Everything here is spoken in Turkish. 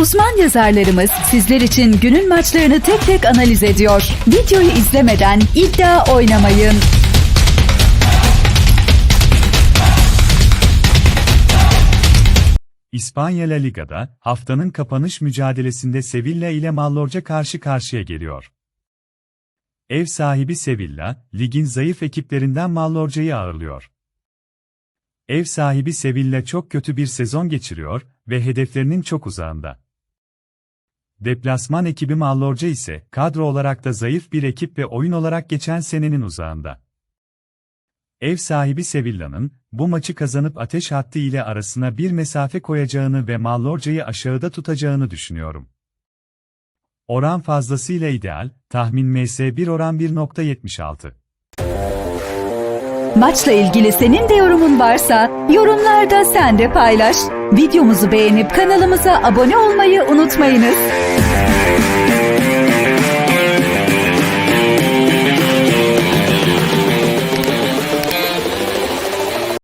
Uzman yazarlarımız sizler için günün maçlarını tek tek analiz ediyor. Videoyu izlemeden iddia oynamayın. İspanya La Liga'da haftanın kapanış mücadelesinde Sevilla ile Mallorca karşı karşıya geliyor. Ev sahibi Sevilla, ligin zayıf ekiplerinden Mallorca'yı ağırlıyor. Ev sahibi Sevilla çok kötü bir sezon geçiriyor ve hedeflerinin çok uzağında. Deplasman ekibi Mallorca ise kadro olarak da zayıf bir ekip ve oyun olarak geçen senenin uzağında. Ev sahibi Sevilla'nın, bu maçı kazanıp ateş hattı ile arasına bir mesafe koyacağını ve Mallorca'yı aşağıda tutacağını düşünüyorum. Oran fazlasıyla ideal, tahmin MS1 oran 1.76. Maçla ilgili senin de yorumun varsa yorumlarda sen de paylaş. Videomuzu beğenip kanalımıza abone olmayı unutmayınız.